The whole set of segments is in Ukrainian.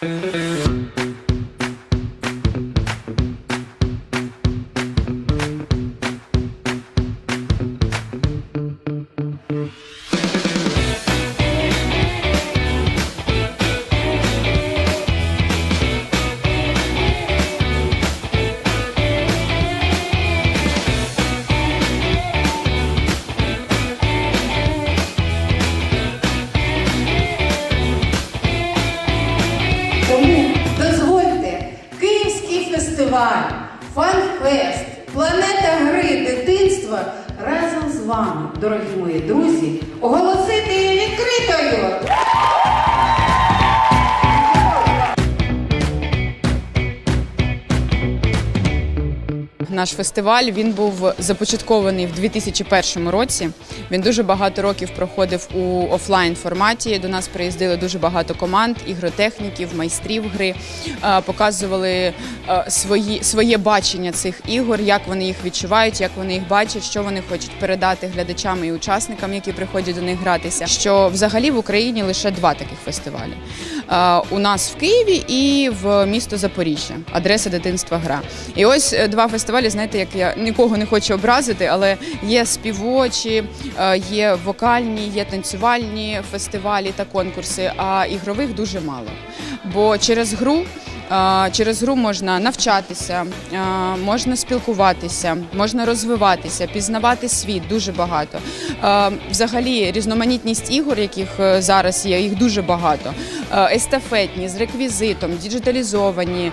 Тому фестиваль, фан-фест, планета гри дитинства разом з вами, дорогі мої друзі, оголосити її Наш фестиваль він був започаткований в 2001 році. Він дуже багато років проходив у офлайн форматі. До нас приїздили дуже багато команд, ігротехніків, майстрів гри, е, показували е, свої, своє бачення цих ігор, як вони їх відчувають, як вони їх бачать, що вони хочуть передати глядачам і учасникам, які приходять до них гратися. Що взагалі в Україні лише два таких фестивалі. Е, У нас в Києві і в місто Запоріжжя. Адреса дитинства гра. І ось е, два фестивалі. Знаєте, як я нікого не хочу образити, але є співочі, е, є вокальні, є танцювальні фестивалі та конкурси. А ігрових дуже мало. Бо через гру. Через гру можна навчатися, можна спілкуватися, можна розвиватися, пізнавати світ дуже багато. Взагалі, різноманітність ігор, яких зараз є, їх дуже багато. Е, Естафетні, з реквізитом, діджиталізовані, е,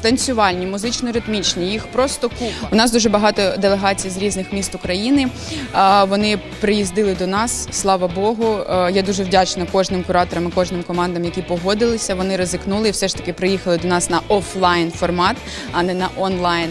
танцювальні, музично-ритмічні. Їх просто купа. У нас дуже багато делегацій з різних міст України. Е, Вони приїздили до нас, слава Богу. Я дуже вдячна кожним кураторам і кожним командам, які погодилися. Вони ризикнули і все ж таки приїхали до нас на офлайн формат, а не на онлайн.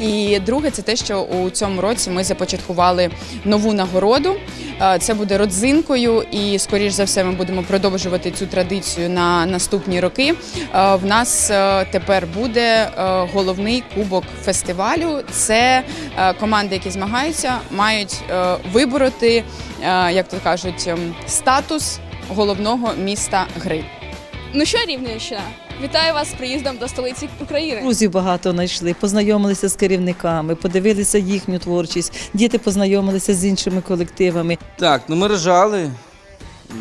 І друге, це те, що у цьому році ми започаткували нову нагороду. Е, Це буде родзинкою, і скоріш за все ми будемо продовжувати цю традицію на наступні роки. Е, В нас е, тепер буде головний кубок фестивалю. Це команди, які змагаються, мають вибороти, як то кажуть, ем, статус головного міста гри. Ну що, Рівненщина? Вітаю вас з приїздом до столиці України. Друзів багато знайшли, познайомилися з керівниками, подивилися їхню творчість. Діти познайомилися з іншими колективами. Так, ну ми ржали,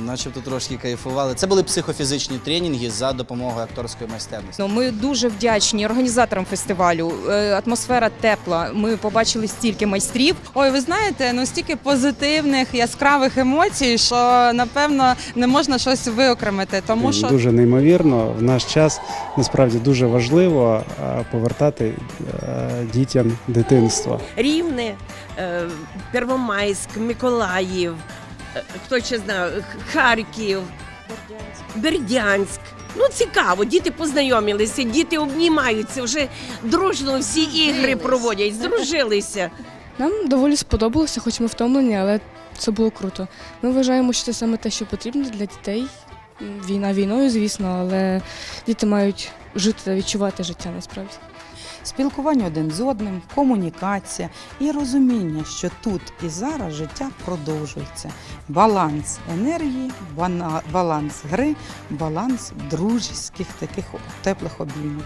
начебто трошки кайфували. Це були психофізичні тренінги за допомогою акторської майстерності. Ну, ми дуже вдячні організаторам фестивалю. Е, Атмосфера тепла. Ми побачили стільки майстрів. Ой, ви знаєте, ну стільки позитивних, яскравих емоцій, що напевно не можна щось виокремити, тому що дуже неймовірно. В наш час насправді дуже важливо е, повертати е, дітям дитинство. Рівне, Первомайськ, Миколаїв, хто ще знає, Харків, Бердянськ. Ну, цікаво, діти познайомилися, діти обнімаються, вже дружно всі ігри проводять, здружилися. Нам доволі сподобалося, хоч ми втомлені, але це було круто. Ми вважаємо, що це саме те, що потрібно для дітей. Війна війною, звісно, але діти мають жити та відчувати життя насправді. Спілкування один з одним, комунікація і розуміння, що тут і зараз життя продовжується. Баланс енергії, баланс гри, баланс дружеських таких теплих обіймів.